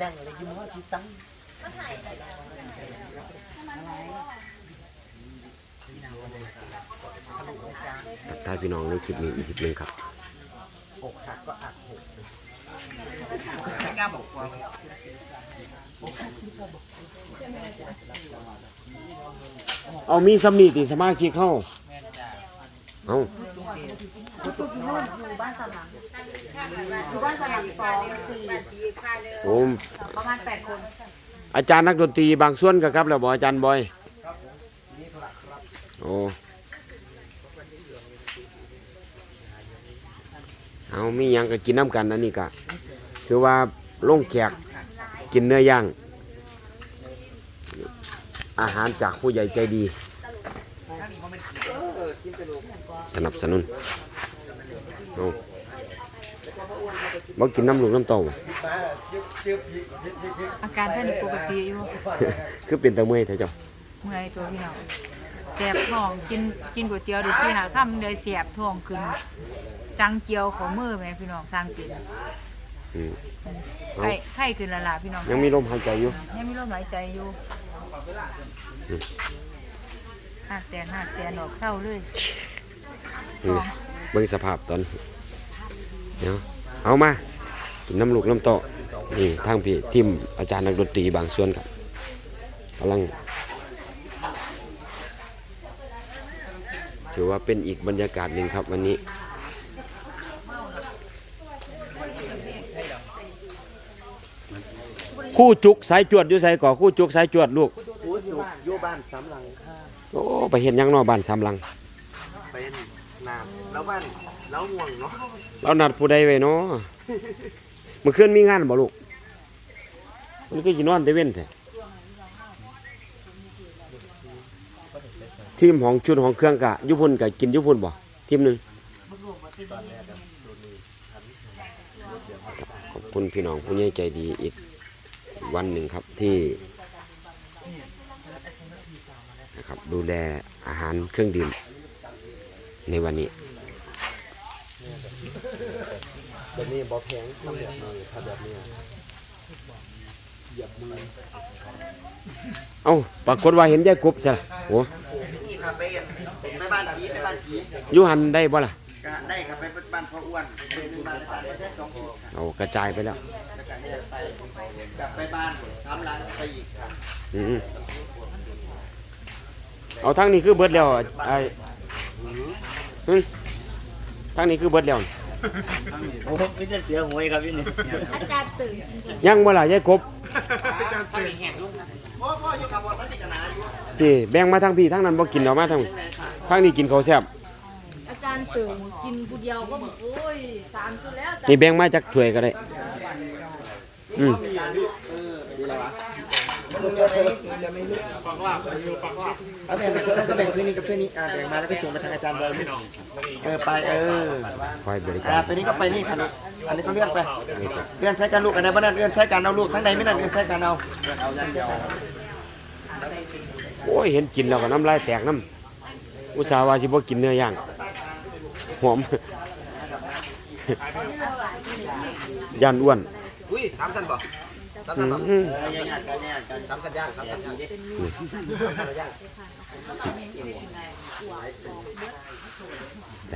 นั่งอะไรอยู่มอที่ซังถ้าพี่น้องในคลิปนี้อีกคลิปหนึ่งครับอกหักก็อักหกไม่กล้าบอกว่าเอามีสำนีติสมาชิกเข้า เอาอยู่บ้านสลังอยู่บ้านสลังสองสี่โอ้ประมาณแปดคนอาจารย์นักดนตรีบางส่วนก็ครับแล้วบ่อาจารย์บอยโอ้เอามีหยังก็กินน้ำกันอันนี้ก็ถือว่าลงแขกกินเนื้อย่าง อาหารจากผู้ใหญ่ใจดี สนับสนุนเอาบ่กินน้ำลูกน้ำเต้าอาการท่านปกติอยู่คือเป็นตะเมอยเถอะเจ้าเมื่อยตัวพี่น้องแสบท้องกินกินก๋วยเตี๋ยวดูสิหาค่ำเลยแสบท้องขึ้นจังเจียวของมือแม่พี่น้องสร้างกินอืมไข้ไข้ขึ้นและล่ะพี่น้องยังมีลมหายใจอยู่ยังมีลมหายใจอยู่ หักแตนหักแตนออกเศร้าเลยนี่เบิ่งสภาพตอนเดี๋ยวเอามากินน้ำลูกน้ำโตะนี่ทางพี่ทีมอาจารย์นักดนตรีบางส่วนครับกำลังถือว่าเป็นอีกบรรยากาศหนึ่งครับวันนี้คู่จุกสายจวดอยู่ใส่ก่อคู่จุกสายจวดลูกโอ้ยอยู่อยู่บ้านสามหลังค่ะโอ้ไปเห็นยังเนอบ้านสามหลัง เป็นน้ำแล้วบ้านแล้วห่วงเนาะเรานัดผู้ใดไว้เนาะเมื่อคืนมีงานบ่ลูกมันก็สินอนแต่เว้นแท้ทีมของชุดของเครื่องกะยุพุ่นกะกินยุพุ่นบ่ทีมหนึ่งขอบคุณพี่น้องผู้ใหญ่ใจดีอีกวันหนึ่งครับที่ นะครับ ดูแลอาหารเครื่องดื่มในวันนี้แบบนี้บอแพงทำแบบนี้ทำแบบนี้เอ้าปรากฏว่าเห็นยายกบใช่ล่ะโอ้นี่ครับไปไปบ้านผีไปบ้านผีอยูหันได้บ่ล่ะก็ได้ครับไปบ้านพ่ออ้วนไปบ้านอาจารย์ได้สองคนเอากระจายไปแล้วแล้วก็เนี่ยไปกลับไปบ้านทำร้านไปอีกครับอืม เอาทั้งนี้คือเบิดแล้วไอ้หึทั้งนี้คือเบิดแล้วโอ้ไม่จะเสียหวยครับพี่นี่อาจารย์ตื่นกินยังบ่ล่ะยายกบพ่อพ่ออยู่กับวัดที่กนาอยู่ที่แบ่งมาทั้งพี่ทั้งนั้นบ่กินเอามาทั้งทั้งนี้กินข้าวแซ่บอาจารย์ตื่นกินผู้เดียวก็บอกโอ้ยสามชุดแล้วนี่แบ่งมาจากถ้วยก็ได้อืม ฟังว่าฟังว่าเอาแต่เป็นก็เป็นคืนนี้กับคืนนี้อ่าแบ่งมาแล้วก็ส่งมาทางอาจารย์บอยเออไปเออคอยบริอ่าการตัวนี้ก็ไปนี่ครับอันนี้ก็เลื่อนไปเลื่อนใช้การลูกอันไหนบ้านนั้นเลื่อนใช้การเอาลูกทั้งในไม่นั่นเลื่อนใช้การเอาโอ้ยเห็นกินแล้วก็น้ำลายแตกน้ำอุตส่าห์ว่าสิบ่กินเนื้อย่างหอมย่านอ้วนอุ้ยสามสันบ่ สามอืสันบ่มสามสันย่างสามสันย่างสามสันย่างใจ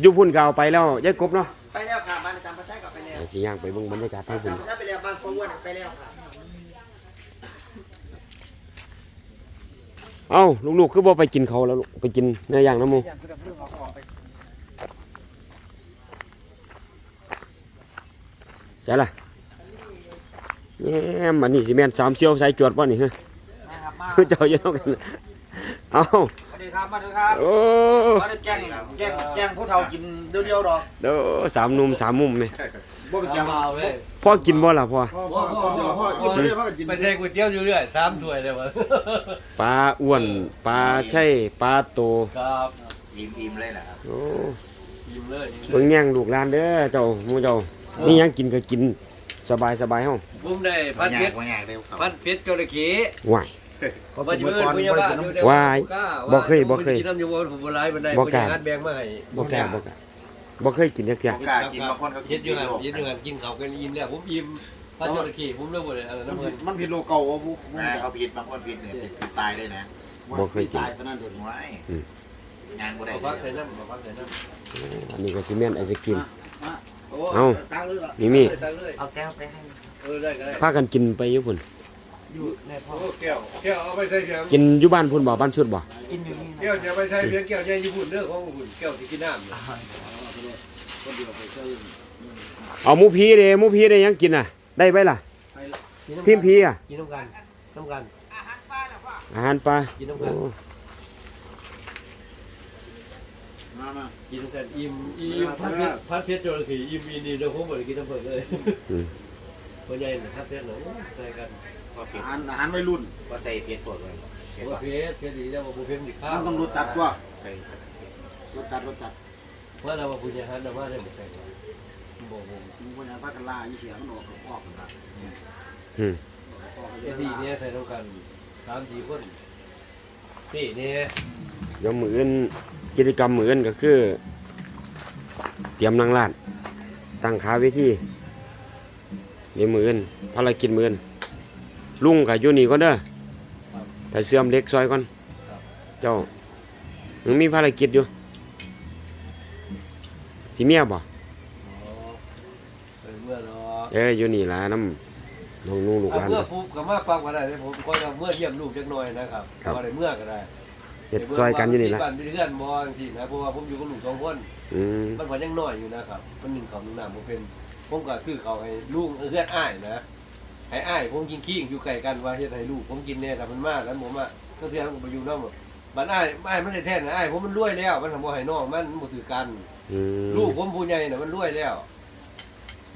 อยู่พุ่นก็เอาไปแล้วยายกบเนาะไปแล้วค่ะบ้านอาจารย์ประชัยก็ไปแล้วไปสิย่างไปเบิ่งบรรยากาศทางพุ่นถ้าไปแล้วบ้านพ่ออ้วนไปแล้วค่ะเอ้าลูกๆคือบ่ไปกินเขาวแล้วลูกไปกินเนื้อย่างน้ำหมูใช่ล่ะ แหมมันนี่สิแม่นสามเสียวใส่จวดบ่นี่ฮะเจ้าอยู่นำกันเอ้าสวัสดีครับมาดูครับโอ้มาได้แกงแกงแกงผู้เฒ่ากินเดียวเดียวๆดอกเด้อสามหนุ่มสามมุมนี่บ่เป็นแกงเอาเลยพ่อกินบ่ล่ะพ่อพ่อพ่อพ่อพ่อกินเรื่อยๆพ่อก็กินไปใส่ก๋วยเตี๋ยวอยู่เรื่อยสามถ้วยเลยวะปลาอ้วนปลาไช่ปลาโตครับอิ่มอิ่มเลยแหละครับโอ้อิ่มเลยเบิ่งแย่งลูกหลานเด้อเจ้าหมู่เจ้ามีหยังกินก็กิน สบายสบายเฮาผมได้พันเพชรพันเพชรจระเข้ไหวายไปว่าจะเอิ้นพยาบาลอยู่แต่วายบ่เคยบ่เคยกินน้ำอยู่บ่ผมบ่หลายปานใดบ่กล้าพยาบาลแบ่งมาให้บ่กล้าบ่กล้าบ่เคยกินจักเที่ยกล้ากินบางคนเขาเฮ็ดอยู่หั่นเฮ็ดอยู่หั่นกินข้าวกันอิ่มแล้วผมอิ่มพระเจ้าตะกี้ผมเลิกบ่ได้อันนั้นเพิ่นมันผิดโลเก่าว่าบุแม่เขาผิดบางคนผิดเนี่ยผิดตายได้นะบ่เคยกินตายตอนนั้นโดนหัวไอ้งานบ่ได้เอาพักใส่น้ำเอาพักใส่น้ำอันนี้ก็สิแม่นไอศกรีมโอ้ เอ้าตั้งเลยล่ะมีมีตังเลยเอาแก้วไปให้เออได้ก็ได้พากันกินไปอยู่พุ่นอยู่ในพ่อแก้วแก้วเอาไปใส่เพียงกินอยู่บ้านพุ่นบ่บ้านสุดบ่กินอยู่นี่แก้วจะไปใช้เพียงแก้วใหญ่ญี่ปุ่นเด้อของคุณแก้วที่กินน้ำน่ะเอาหมูพีเด้หมูพีได้ยังกินน่ะ ได้ไว้ล่ะทีมพีอะกินน้ำกันน้ำกันอาหารปลากินน้ำโอ้กัน มามากินน้ำกันอิ่มอิ่มพัดเพชรพัดเพชรจระเข้อิ่มอีนี่เดี๋ยวผมบ่ได้กินน้ำเพิ่นเลยพ่อใหญ่น่ะพัดเพชรเนาะใส่กันก็ผิดอาหารอาหารวัยรุ่นก็ใส่เพียรตัวเลยเพียรบ่เพชรเพชรดีแล้วบ่เพชรดีข้าวมันต้องรสจัดกว่าใส่รสจัดรสจัดว่าเราว่าผู้ใหญ่หันมาได้บ่ใส่บ่บ่มึงพยายามพักกันล่ายี่เสียมันออกออกกันละอืมเอ็ดดี้เนี่ยใส่ต้องกันสามสี่คนนี่เนี่ยเดี๋ยวมื้ออื่น กิจกรรมมื้ออื่นก็คือ เตรียมนั่งร้านตั้งขาเวทีเดี๋ยวมื้ออื่นภารกิจมื้ออื่นลุงก็อยู่นี่ก่อนเด้อแต่เสื่อมเล็กซอยก่อน เจ้ายังมีภารกิจอยู่สิเมียบ่อ๋อเมื่อรอเอ้ยอยู่นี่ล่ะน้ำน้องนุ่งลูกหลานเมื่อปุ๊บก็มาฟังก็ได้ผมก็จะเมื่อเยี่ยมลูกจักหน่อยนะครับครับก็ได้เมื่อก็ได้ เฮ็ดซอยกันอยู่นี่ล่ะบ้านเป็นเพื่อนมองสินะเพราะว่าผมอยู่กับลูกสองคนอืมมันพอยังน้อยอยู่นะครับมันหนึ่งเขาหนึ่งน้ำผมเป็นผมก็ซื้อเขาให้ลูกเพื่อนอ้ายนะให้อ้ายผมกินขี้อยู่ไกลกันว่าเฮ็ดให้ลูกผมกินเนี่ยแต่มันมากแล้วผมอะก็เทื่อผมไปอยู่น้ำมันอ้ายอ้ายมันได้แท้นะอ้ายผมมันรวยแล้ว มันทำบ่ให้น้องมันมันบ่ถือกัน อืมลูกผมผู้ใหญ่น่ะมันรวยแล้ว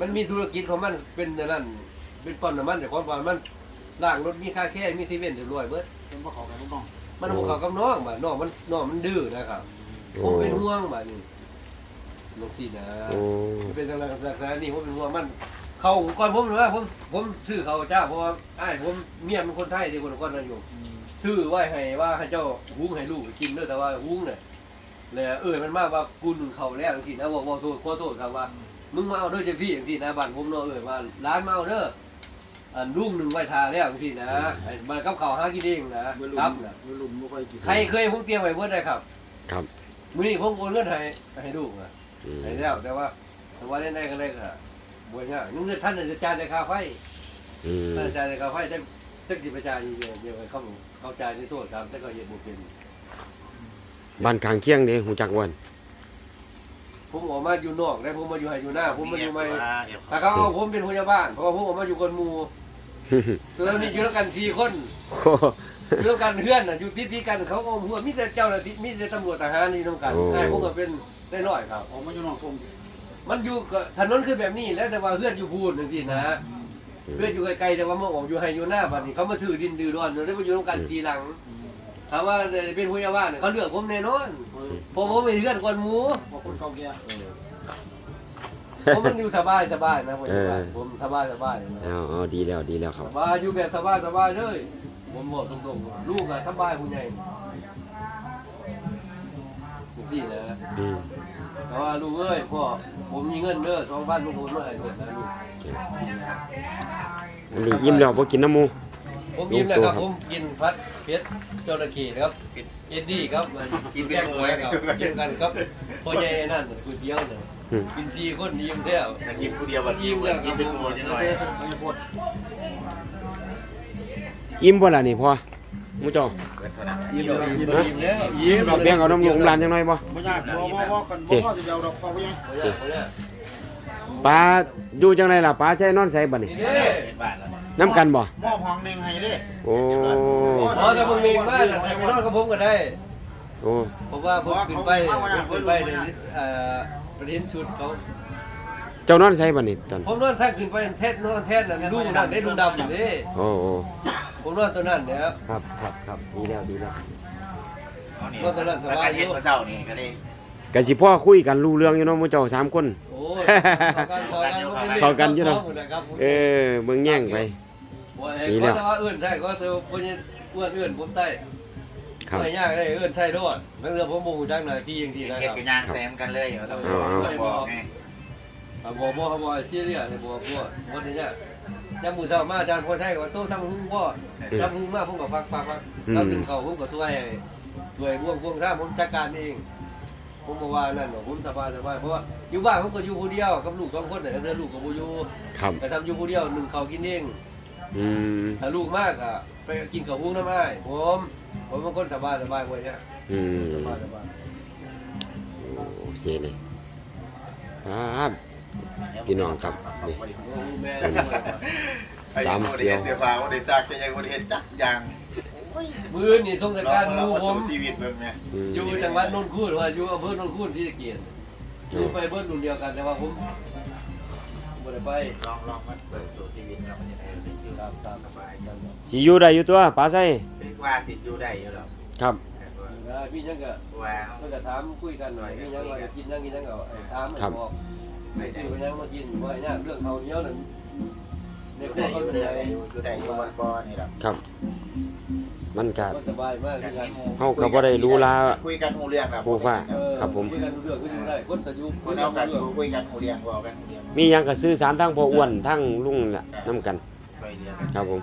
มันมีธุรกิจของมันเป็นอันนั่นเป็นปอนน้ำมันแต่ความว่ามันล่างรถมีค่าแค่มีเซเว่นถึงรวยเบิด เป็นพวกเขากันลูกน้อง มันบ่เข้ากับน้องบ่น้องมันน้องมันดื้อนะครับผมเป็นห่วงบ่นี่น้องซี่นะโอ้มันเป็นอะไรกับสารนี่ผมเป็นห่วงมัน เขาก่อนผมหรือว่าผมผมซื้อเขาเจ้าเพราะว่าอ้ายผมเมียมันคนไทยที่คนก่อนนั่นอยู่ซื้อไว้ให้ว่าให้เจ้าหุงให้ลูกกินเด้อแต่ว่าหุงเนี่ยเลยเออมันมาว่ากูนึงเขาแล้วจังซี่นะบอกว่าโทษขอโทษครับว่า มึงมาเอาเด้อเจ้าพี่จังซี่นะบ้านผมเนาะเออว่าร้านมาเอาเด้อ อันลุงหนึ่งไว้ทาแล้วจังซี่นะไอ้มันกับเขาวหากินเองนะวัยรุ่นครับนะวัยรุ่นไม่ค่อยกินใครเคยผมเตรียมไว้เบิดได้ครับครับ มื้อนี้ผมโอนเงินให้ให้ลูกนะอืมให้แล้วแต่ว่าแต่ว่าได้ได้ก็ได้ก็บ่ยากนึกว่าท่านจะจ่ายแต่ค่าไฟอืมท่านจ่ายแต่ค่าไฟได้สักสิประจายเดียวเดียวกันเขาเขาจ่ายในโทษครับแต่ก็เฮ็ดบ่เป็นบ้านกลางเคียงเด้หูจักวัน ผมออกมาอยู่นอกได้ผมมาอยู่ให้อยู่หน้า ผมมาอยู่ไม่เอถ้าเขาเอาผมเป็นพยาบาลเพราะว่าผมออกมาอยู่คนหมู่ตอนนี้อยู่แล้วกันสี่คนโอ้เรื่องการเฮือนน่ะอยู่ติดๆกันเขาก็หัวมีแต่เจ้าหน้าที่มีแต่ตำรวจทหารนี่นํกันใช่ผมก็เป็นได้น้อยครับออกมาอยู่นอกกรมมันอยู่กับถนนคือแบบนี้แล้วแต่ว่าเฮือนอยู่พูนจังซี่นะเฮือนอยู่ไกลๆแต่ว่ามาออกอยู่ให้อยู่หน้าบัดนี้เขามาซื้อดินดื้อร้อนเลยมาอยู่นํกันสีหลัง ถามว่าเป็นผู้ใหญ่บ้านเนี่ยเขาเลือกผมแน่นอนเพราะผมเป็นเฮือนคนหมู่พวกคนเก่าแก่ผมมันอยู่สบายสบายนะผู้ใหญ่บ้านผมสบายสบายนะเอาเอาดีแล้วดีแล้วครับสบายอยู่แบบสบายสบายเลยผมบอกตรงๆลูกอะสบายผู้ใหญ่นี่นะอืมแต่ว่าลูกเอ้ยพ่อผมมีเงินเด้อสองพันลูกผมเมื่อไหร่เงินนะลูกอันนี้ยิ้มแล้วบ่กินน้ำหมู ผมยิ้มแล้วครับ ผมกินพัดเพชรจระเข้ครับเอ็ดดี้ครับกินแกงหวยครับกินกันครับพ่อใหญ่นั่นก๋วยเตี๋ยวเนี่ยกินซีคนยิ้มแล้วแต่กินผู้เดียวแบบยิ้มแล้วคกิรันเป็นตัวนิดหน่อยไม่พูดอิ่มบ่ล่ะนี่พ่อมูจ้ายิ้มแล้วยิ้มแล้วยิ้มแล้วยิ้มแบ่งเอาน้ำลูกน้ำลานจังหน่อยบ่ไม่ยากพอพอพอกันพอพอจะเดียวเราพอยังปลาอยู่จังไดล่ะปลาใช้นอนใส่บัดนี้นี่เด้เป็นบ้านแล้ว นี่ยน้ำกันบ่มอบห้องหนึ่งให้เด้โอ้พอจะมึงเองมากนะไปนอนกับผมก็ได้โอ้เพราะว่าผมขึ้นไปขึ้นไปในเอ่อประเด็นชุดเขาเจ้านอนใส่บัดนี้ตอนผมนอนแท้ขึ้นไปแท้นอนแท้นั่นลูกนั่นได้ลุงดำอยู่นี่โอ้โอ้ผมนอนตัวนั้นเนี่ยครับครับครับดีแล้วดีแล้วเอานี่ก็ตอนนั้นสบายอยู่แล้วการเฮ็ดเมื่อเช้านี่ก็ได้ก็สิพ่อคุยกันรู้เรื่องอยู่เนาะหมูเจ้าสามคนโอ้ยเข้ากันเข้ากันอยู่เนอะนะครับเออเบิ่งแย่งไป นี่แหละก็แต่ว่าอื่นได้ก็เธอคนนี้อ้วนเอื้อนผมใต้ครับ ไม่ยากได้เอื้อนใช่โทษนั่นเรื่องผมโมโหจังหน้าที่จริงๆนะเก็คบรับกันยางแซมกันเลยเราต้องเอาเอาบอกไงอ่าบอกบอกเขาบอกซีเรียสเลยบอกว่าวันนี้เนี่ยจำมือเช้ามาอาจารย์คนไทยว่าโต้ทำหุ้งพ่อทำหุ้งมากผมก็ฟักฟักฟักเราถึงเขาผมก็ช่วยช่วยบ่วงพวงท่าผมจัดการเอง ผมบอกว่านั่นหรอกผมสบายสบายเพราะว่าอยู่บ้านผมก็อยู่คนเดียวกับลูกสองคนแต่เดือนลูกกับบูอยู่ครับแต่ทำอยู่คนเดียวหนึ่งเขากินเอง อืมถ้าลูกมากอะไปกินข้าวหุ้งน้ำไม้ผมผมเป็นคนสบายสบายไว้เนี่ยอืมสบายสบายโอเคเลยครับพี่น้องครับนี่ โอ้แม่สามเสียว เสียฟ้าวันได้ซากจะยังวันได้จักอย่างมือนี่ทรงสการหมูผมชีวิตเบิ่งไงอืม อยู่จังหวัดนนทคูนว่าอยู่อำเภอนนทคูนที่ตะเกียนอยู่ไปเบิ้ลรุ่นเดียวกันแต่ว่าผมบ่ได้ไปลองลองมาเปิดสู่ชีวิตเรามันจะได้อยู่ ตามตามสบายจังสิอยู่ได้อยู่ตัวป้าใส่เป็นว่าติดอยู่ได้อยู่หรอกครับพี่ยังก็ว่าเพิ่นก็ถามคุยกันหน่อยพี่ยังว่าจะกินยังกินยังก็ถามให้บอกไม่ซื้ได้อไปยังมากินว่าเนี่ยเรื่องเขาเหนียวนั่นเด็กได้เขาอยู่เป็นได้ไงอยู่ได้อยู่มันบ่นี่หรอกครับ มันก็สบายมากคือกันเฮาก็บ่ได้รู้ลา คุยกันหูเรื่องครับผู้ฟ้า เออครับผม คุยกันรู้เรื่องก็อยู่ได้คนจะอยู่คคนนเอาเอากักันนเรื่องคุยกันหูเรื่องบอกกันหูเรื่อง มีหยังก็สื่อสารทั้งพ่ออ้วนทั้งลุงน่ะนํกันไป เรียนครับผม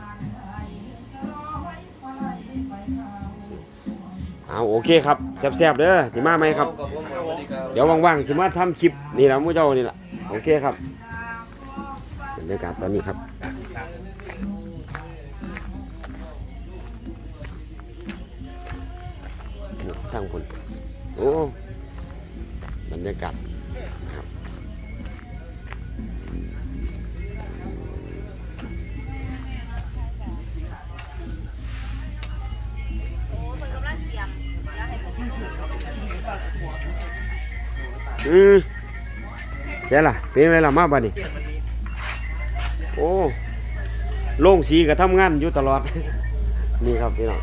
เอาโอเคครับแซ่บๆเด้อสิมาไหมครับกับผมสวัสดีครับเดี๋ยวว่างๆสิมาทำคลิปนี่แหละหมู่เจ้านี่แหละโอเคครับบรรยากาศตอนนี้ครับช่างคนโอ้บรรยากาศ อืมใช่ล่ะเป็นอะไรล่ะมาบัดนี้โอ้โล่งสีก็ทำงานอยู่ตลอด นี่ครับพี่น้อง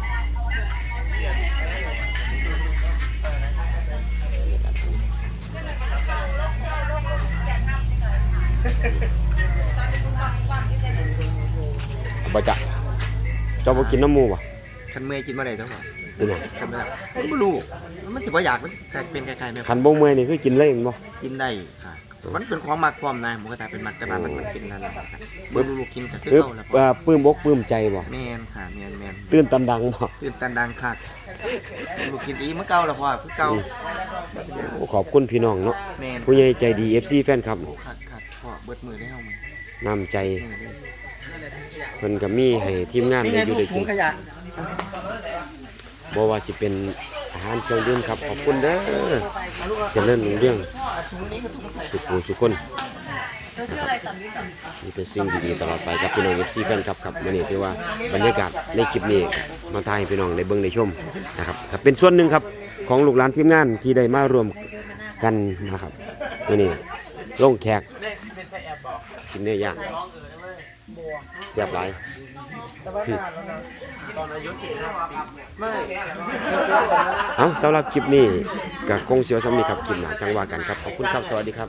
บะจะเจ้าบ่กินน้ำมูบ่ คันเมื่อยกินมาได้ทั้งหมดเป็นหยังคันแบบไม่รู้มันถือว่าอยากมันเป็นคล้ายๆแบบคันบ่เมื่อยนี่คือกินเลยแม่นบ่กินได้ค่ะมันเป็นของมักความนายหมูกระทะเป็นมักแต่บ้านมันมันเป็นอะไรค่ะเมื่อลูกกินก็คือหรือเก่าแล้วเอ่อปลื้มอกปลื้มใจบ่แมนค่ะแมนแมนตื่นตันดังบ่ตื่นตันดังคักลูกกินอีเมื่อเก่าแล้วพ่อคือเก่าโอ้ขอบคุณพี่น้องเนาะแมนผู้ใหญ่ใจดี FC แฟนคลับคักคักพ่อเบิดมือได้เฮามันน้ำใจเพิ่นก็มีให้ทีมงานได้อยู่ได้กิน บ่ว่าสิเป็นอาหารเครื่องดื่มครับขอบคุณเด้อเจริญรุ่งเรื่องสุขผู้สุขคนมีแต่สิ่งดีๆตลอดไปครับพี่น้อง FC แฟนคลับครับมื้อนี้ถือว่าบรรยากาศในคลิปนี้มาถ่ายให้พี่น้องได้เบิ่งได้ชมนะครับครับเป็นส่วนหนึ่งครับของลูกหลานทีมงานที่ได้มารวมกันนะครับมื้อนี้ลงแขกกินเนื้อย่าง เสียบหลายเอาสำหรับคลิปนี้กับกงเสียวสำนีครับคลิปหนาจังหวะกันครับ ขอบคุณครับสวัสดีครับ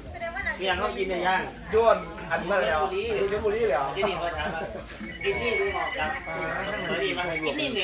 เมียเขากินในย่างย้วนอันมาแล้วที่ชลบุรีแล้วที่นี่ก็ถามว่ากินนี่ดูหมอกกับกินนี่มากินนี่แหน